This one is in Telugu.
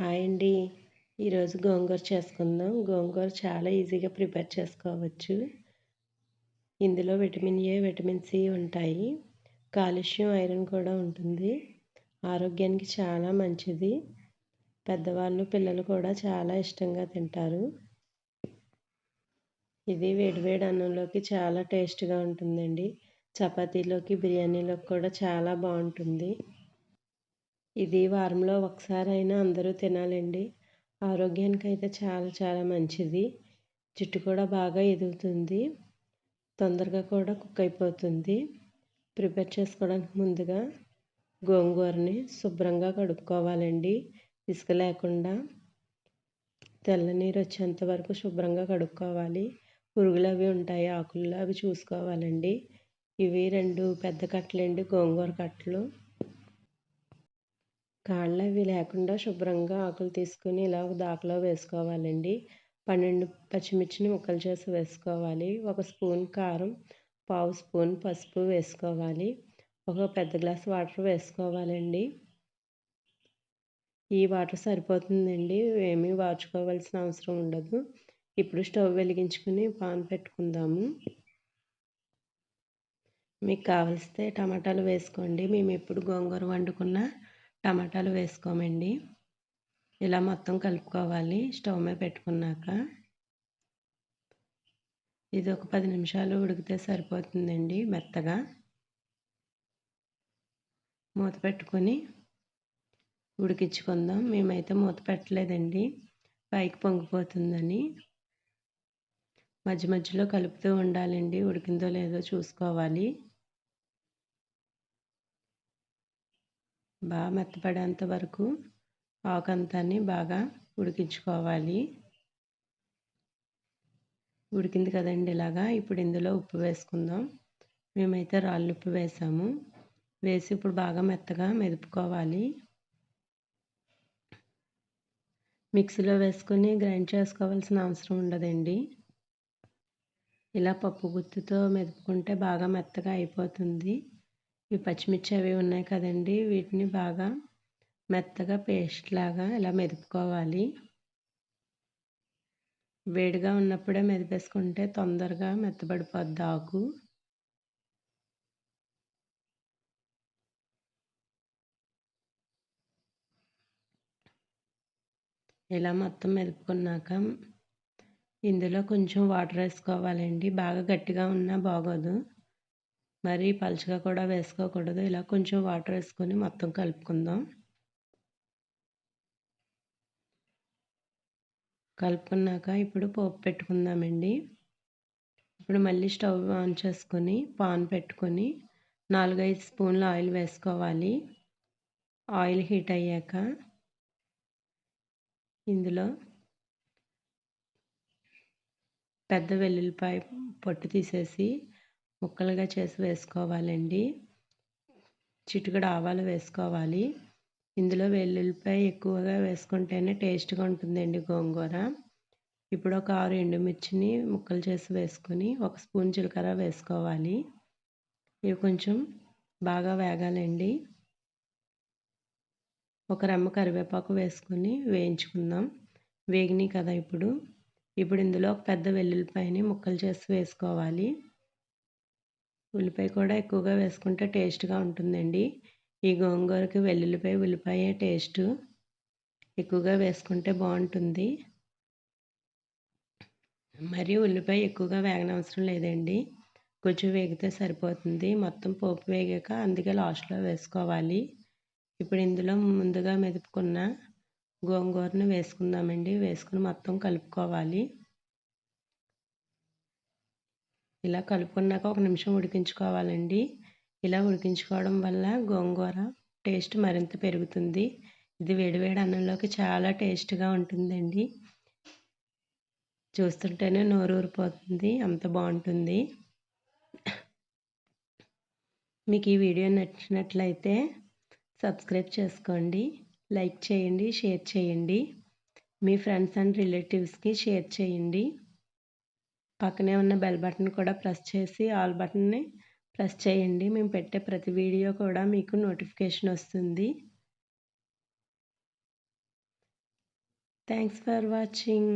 హాయ్ అండి. ఈరోజు గోంగూర చేసుకుందాం. గోంగూర చాలా ఈజీగా ప్రిపేర్ చేసుకోవచ్చు. ఇందులో విటమిన్ ఏ విటమిన్ సి ఉంటాయి. కాలుష్యం ఐరన్ కూడా ఉంటుంది. ఆరోగ్యానికి చాలా మంచిది. పెద్దవాళ్ళు పిల్లలు కూడా చాలా ఇష్టంగా తింటారు. ఇది వేడివేడి అన్నంలోకి చాలా టేస్ట్గా ఉంటుందండి. చపాతీలోకి బిర్యానీలోకి కూడా చాలా బాగుంటుంది. ఇది వారంలో ఒకసారి అయినా అందరూ తినాలండి. ఆరోగ్యానికి అయితే చాలా చాలా మంచిది. జుట్టు కూడా బాగా ఎదుగుతుంది. తొందరగా కూడా కుక్ అయిపోతుంది. ప్రిపేర్ చేసుకోవడానికి ముందుగా గోంగూరని శుభ్రంగా కడుక్కోవాలండి. ఇసుక లేకుండా తెల్ల నీరు వచ్చేంత వరకు శుభ్రంగా కడుక్కోవాలి. పురుగులు అవి ఉంటాయి ఆకుల్లో అవి చూసుకోవాలండి. ఇవి రెండు పెద్ద కట్టలండి గోంగూర కట్టలు. కాళ్ళు అవి లేకుండా శుభ్రంగా ఆకులు తీసుకుని ఇలా దాకలో వేసుకోవాలండి. పన్నెండు పచ్చిమిర్చిని ముక్కలు చేసి వేసుకోవాలి. ఒక స్పూన్ కారం పావు స్పూన్ పసుపు వేసుకోవాలి. ఒక పెద్ద గ్లాస్ వాటర్ వేసుకోవాలండి. ఈ వాటర్ సరిపోతుందండి. ఏమీ వాచుకోవాల్సిన అవసరం ఉండదు. ఇప్పుడు స్టవ్ వెలిగించుకుని పాన్ పెట్టుకుందాము. మీకు కావలిస్తే టమాటాలు వేసుకోండి. మేము ఎప్పుడు గోంగూర వండుకున్న టమాటాలు వేసుకోమండి. ఇలా మొత్తం కలుపుకోవాలి. స్టవ్ మీద పెట్టుకున్నాక ఇది ఒక పది నిమిషాలు ఉడికితే సరిపోతుందండి మెత్తగా. మూత పెట్టుకొని ఉడికించుకుందాం. మేమైతే మూత పెట్టలేదండి. పైకి పొంగిపోతుందని. మధ్య మధ్యలో కలుపుతూ ఉండాలండి. ఉడికిందో లేదో చూసుకోవాలి. బాగా మెత్తపడేంత వరకు ఆకంతాన్ని బాగా ఉడికించుకోవాలి. ఉడికింది కదండి ఇలాగా. ఇప్పుడు ఇందులో ఉప్పు వేసుకుందాం. మేమైతే రాళ్ళు ఉప్పు వేసాము. వేసి ఇప్పుడు బాగా మెత్తగా మెదుపుకోవాలి. మిక్సీలో వేసుకొని గ్రైండ్ చేసుకోవాల్సిన అవసరం ఉండదండి. ఇలా పప్పు గుత్తితో మెదుపుకుంటే బాగా మెత్తగా అయిపోతుంది. ఈ పచ్చిమిర్చి అవి ఉన్నాయి కదండి. వీటిని బాగా మెత్తగా పేస్ట్ లాగా ఇలా మెదుపుకోవాలి. వేడిగా ఉన్నప్పుడే మెదిపేసుకుంటే తొందరగా మెత్తబడిపోద్ది ఆకు ఇలా మొత్తం మెదుపుకున్నాక ఇందులో కొంచెం వాటర్ వేసుకోవాలండి. బాగా గట్టిగా ఉన్నా బాగోదు. మరీ పలుచగా కూడా వేసుకోకూడదు. ఇలా కొంచెం వాటర్ వేసుకొని మొత్తం కలుపుకుందాం. కలుపుకున్నాక ఇప్పుడు పోపు పెట్టుకుందామండి. ఇప్పుడు మళ్ళీ స్టవ్ ఆన్ చేసుకొని పాన్ పెట్టుకొని నాలుగైదు స్పూన్ల ఆయిల్ వేసుకోవాలి. ఆయిల్ హీట్ అయ్యాక ఇందులో పెద్ద వెల్లుల్లిపాయ పొట్టు తీసేసి ముక్కలుగా చేసి వేసుకోవాలండి. చిటికడు ఆవాలు వేసుకోవాలి. ఇందులో వెల్లుల్లిపాయ ఎక్కువగా వేసుకుంటేనే టేస్ట్గా ఉంటుందండి గోంగూర. ఇప్పుడు ఒక ఆరు ఎండుమిర్చిని ముక్కలు చేసి వేసుకొని ఒక స్పూన్ జీలకర్ర వేసుకోవాలి. ఇవి కొంచెం బాగా వేగాలండి. ఒక రెమ్మ కరివేపాకు వేసుకొని వేయించుకుందాం. వేగినాయి కదా ఇప్పుడు. ఇప్పుడు ఇందులో ఒక పెద్ద వెల్లుల్లిపాయని ముక్కలు చేసి వేసుకోవాలి. ఉల్లిపాయ కూడా ఎక్కువగా వేసుకుంటే టేస్ట్గా ఉంటుందండి. ఈ గోంగూరకి వెల్లుల్లిపాయ ఉల్లిపాయ టేస్ట్ ఎక్కువగా వేసుకుంటే బాగుంటుంది. మరి ఉల్లిపాయ ఎక్కువగా వేగనవసరం లేదండి. కొంచెం వేగితే సరిపోతుంది. మొత్తం పోపు వేగాక అందుకే లాస్ట్లో వేసుకోవాలి. ఇప్పుడు ఇందులో ముందుగా మెదుపుకున్న గోంగూరను వేసుకుందామండి. వేసుకుని మొత్తం కలుపుకోవాలి. ఇలా కలుపుకున్నాక ఒక నిమిషం ఉడికించుకోవాలండి. ఇలా ఉడికించుకోవడం వల్ల గోంగూర టేస్ట్ మరింత పెరుగుతుంది. ఇది వేడివేడి అన్నంలోకి చాలా టేస్ట్గా ఉంటుందండి. చూస్తుంటేనే నోరు ఊరిపోతుంది. అంత బాగుంటుంది. మీకు ఈ వీడియో నచ్చినట్లయితే సబ్స్క్రైబ్ చేసుకోండి. లైక్ చేయండి షేర్ చేయండి. మీ ఫ్రెండ్స్ అండ్ రిలేటివ్స్కి షేర్ చేయండి. పక్కనే ఉన్న బెల్ బటన్ కూడా ప్రెస్ చేసి ఆల్ బటన్ని ప్రెస్ చేయండి. మేము పెట్టే ప్రతి వీడియో కూడా మీకు నోటిఫికేషన్ వస్తుంది. Thanks for watching.